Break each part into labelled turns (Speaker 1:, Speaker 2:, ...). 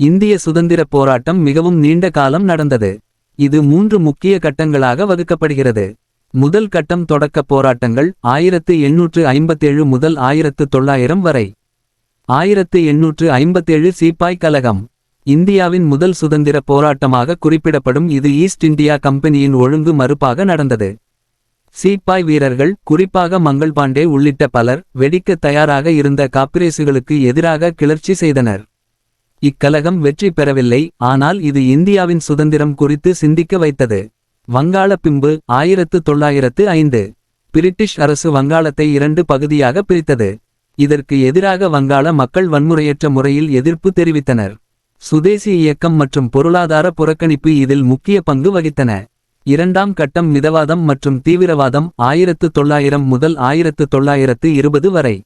Speaker 1: இந்திய சுதந்திரப் போராட்டம் மிகவும் நீண்ட காலம் நடந்தது. இது மூன்று முக்கிய கட்டங்களாக வகுக்கப்படுகிறது. முதல் கட்டம் தொடக்கப் போராட்டங்கள் ஆயிரத்து எண்ணூற்று ஐம்பத்தேழு முதல் ஆயிரத்து தொள்ளாயிரம் வரை. ஆயிரத்து எண்ணூற்று ஐம்பத்தேழு சீப்பாய் கலகம் இந்தியாவின் முதல் சுதந்திர போராட்டமாக குறிப்பிடப்படும் இது ஈஸ்ட் இந்தியா கம்பெனியின் ஒழுங்கு மறுப்பாக நடந்தது. சீப்பாய் வீரர்கள் குறிப்பாக மங்கள் பாண்டே உள்ளிட்ட பலர் வெடிக்கத் தயாராக இருந்த காப்பிரேசுகளுக்கு எதிராக கிளர்ச்சி செய்தனர். இக்கலகம் வெற்றி பெறவில்லை ஆனால் இது இந்தியாவின் சுதந்திரம் குறித்து சிந்திக்க வைத்தது. வங்காள பிம்பு ஆயிரத்து தொள்ளாயிரத்து ஐந்து. பிரிட்டிஷ் அரசு வங்காளத்தை இரண்டு பகுதியாக பிரித்தது. இதற்கு எதிராக வங்காள மக்கள் வன்முறையற்ற முறையில் எதிர்ப்பு தெரிவித்தனர். சுதேசி இயக்கம் மற்றும் பொருளாதார புறக்கணிப்பு இதில் முக்கிய பங்கு வகித்தன. இரண்டாம் கட்டம் மிதவாதம் மற்றும் தீவிரவாதம் ஆயிரத்து தொள்ளாயிரம் முதல் ஆயிரத்து தொள்ளாயிரத்து இருபது வரை.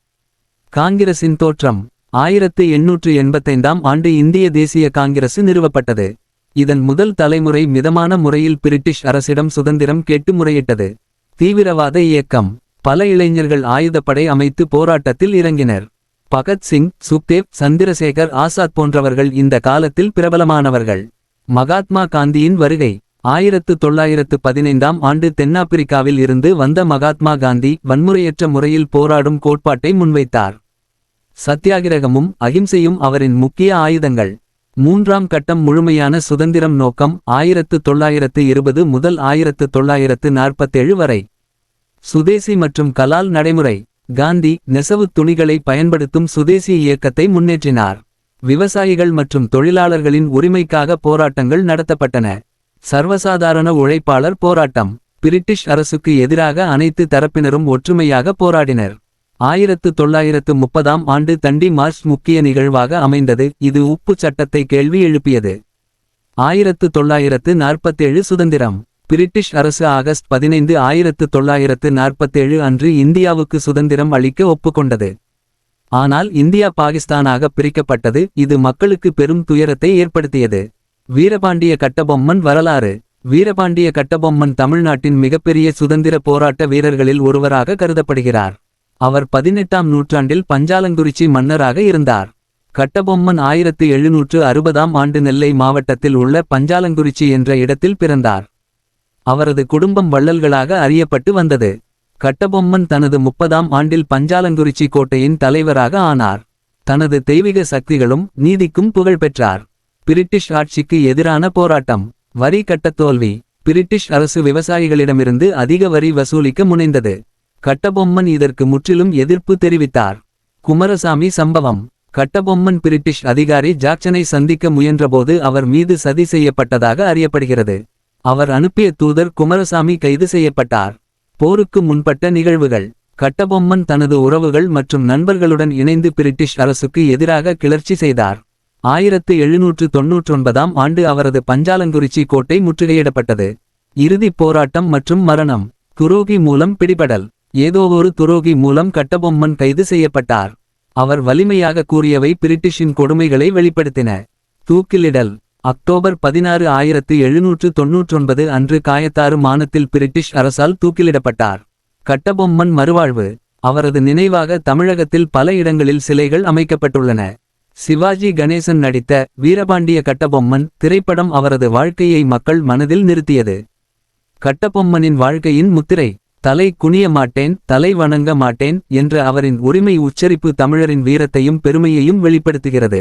Speaker 1: காங்கிரசின் தோற்றம். ஆயிரத்து எண்ணூற்று எண்பத்தைந்தாம் ஆண்டு இந்திய தேசிய காங்கிரசு நிறுவப்பட்டது. இதன் முதல் தலைமுறை மிதமான முறையில் பிரிட்டிஷ் அரசிடம் சுதந்திரம் கேட்டு முறையிட்டது. தீவிரவாத இயக்கம். பல இளைஞர்கள் ஆயுதப்படை அமைத்து போராட்டத்தில் இறங்கினர். பகத்சிங் சுக்தேவ் சந்திரசேகர் ஆசாத் போன்றவர்கள் இந்த காலத்தில் பிரபலமானவர்கள். மகாத்மா காந்தியின் வருகை. ஆயிரத்து தொள்ளாயிரத்து பதினைந்தாம் ஆண்டு தென்னாப்பிரிக்காவில் இருந்து வந்த மகாத்மா காந்தி வன்முறையற்ற முறையில் போராடும் கோட்பாட்டை முன்வைத்தார். சத்தியாகிரகமும் அகிம்சையும் அவரின் முக்கிய ஆயுதங்கள். மூன்றாம் கட்டம் முழுமையான சுதந்திரம் நோக்கம் ஆயிரத்து தொள்ளாயிரத்து இருபது முதல் ஆயிரத்து தொள்ளாயிரத்து நாற்பத்தேழு வரை. சுதேசி மற்றும் கலால் நடைமுறை. காந்தி நெசவுத் துணிகளை பயன்படுத்தும் சுதேசி இயக்கத்தை முன்னேற்றினார். விவசாயிகள் மற்றும் தொழிலாளர்களின் உரிமைக்காக போராட்டங்கள் நடத்தப்பட்டன. சர்வசாதாரண உழைப்பாளர் போராட்டம். பிரிட்டிஷ் அரசுக்கு எதிராக அனைத்து தரப்பினரும் ஒற்றுமையாக போராடினர். ஆயிரத்து தொள்ளாயிரத்து முப்பதாம் ஆண்டு தண்டி மார்ச் முக்கிய நிகழ்வாக அமைந்தது. இது உப்பு சட்டத்தை கேள்வி எழுப்பியது. ஆயிரத்து தொள்ளாயிரத்து நாற்பத்தேழு சுதந்திரம். பிரிட்டிஷ் அரசு ஆகஸ்ட் பதினைந்து ஆயிரத்து தொள்ளாயிரத்து நாற்பத்தேழு அன்று இந்தியாவுக்கு சுதந்திரம் அளிக்க ஒப்புக்கொண்டது. ஆனால் இந்தியா பாகிஸ்தானாக பிரிக்கப்பட்டது. இது மக்களுக்கு பெரும் துயரத்தை ஏற்படுத்தியது. வீரபாண்டிய கட்டபொம்மன் வரலாறு. வீரபாண்டிய கட்டபொம்மன் தமிழ்நாட்டின் மிகப்பெரிய சுதந்திர போராட்ட வீரர்களில் ஒருவராக கருதப்படுகிறார். அவர் பதினெட்டாம் நூற்றாண்டில் பஞ்சாலங்குறிச்சி மன்னராக இருந்தார். கட்டபொம்மன் ஆயிரத்து எழுநூற்று அறுபதாம் ஆண்டு நெல்லை மாவட்டத்தில் உள்ள பஞ்சாலங்குறிச்சி என்ற இடத்தில் பிறந்தார். அவரது குடும்பம் வள்ளல்களாக அறியப்பட்டு வந்தது. கட்டபொம்மன் தனது முப்பதாம் ஆண்டில் பஞ்சாலங்குறிச்சி கோட்டையின் தலைவராக ஆனார். தனது தெய்வீக சக்திகளும் நீதிக்கும் புகழ் பெற்றார். பிரிட்டிஷ் ஆட்சிக்கு எதிரான போராட்டம் வரி கட்டத் தோல்வி பிரிட்டிஷ் அரசு விவசாயிகளிடமிருந்து அதிக வரி வசூலிக்க முனைந்தது. கட்டபொம்மன் இதற்கு முற்றிலும் எதிர்ப்பு தெரிவித்தார். குமரசாமி சம்பவம். கட்டபொம்மன் பிரிட்டிஷ் அதிகாரி ஜாக்சனை சந்திக்க முயன்றபோது அவர் மீது சதி செய்யப்பட்டதாக அறியப்படுகிறது. அவர் அனுப்பிய தூதர் குமரசாமி கைது செய்யப்பட்டார். போருக்கு முன்பட்ட நிகழ்வுகள். கட்டபொம்மன் தனது உறவுகள் மற்றும் நண்பர்களுடன் இணைந்து பிரிட்டிஷ் அரசுக்கு எதிராக கிளர்ச்சி செய்தார். ஆயிரத்து எழுநூற்று தொன்னூற்றொன்பதாம் ஆண்டு அவரது பஞ்சாலங்குறிச்சி கோட்டை முற்றுகையிடப்பட்டது. இறுதிப் போராட்டம் மற்றும் மரணம். துரோகி மூலம் பிடிபடல். ஏதோவொரு துரோகி மூலம் கட்டபொம்மன் கைது செய்யப்பட்டார். அவர் வலிமையாக கூறியவை பிரிட்டிஷின் கொடுமைகளை வெளிப்படுத்தின. தூக்கிலிடல். அக்டோபர் பதினாறு ஆயிரத்து எழுநூற்று தொன்னூற்றொன்பது அன்று காயத்தாறு மானத்தில் பிரிட்டிஷ் அரசால் தூக்கிலிடப்பட்டார். கட்டபொம்மன் மறுவாழ்வு. அவரது நினைவாக தமிழகத்தில் பல இடங்களில் சிலைகள் அமைக்கப்பட்டுள்ளன. சிவாஜி கணேசன் நடித்த வீரபாண்டிய கட்டபொம்மன் திரைப்படம் அவரது வாழ்க்கையை மக்கள் மனதில் நிறுத்தியது. கட்டபொம்மனின் வாழ்க்கையின் முத்திரை. தலை குனிய மாட்டேன் தலை வணங்க மாட்டேன் என்ற அவரின் உரிமை உச்சரிப்பு தமிழரின் வீரத்தையும் பெருமையையும் வெளிப்படுத்துகிறது.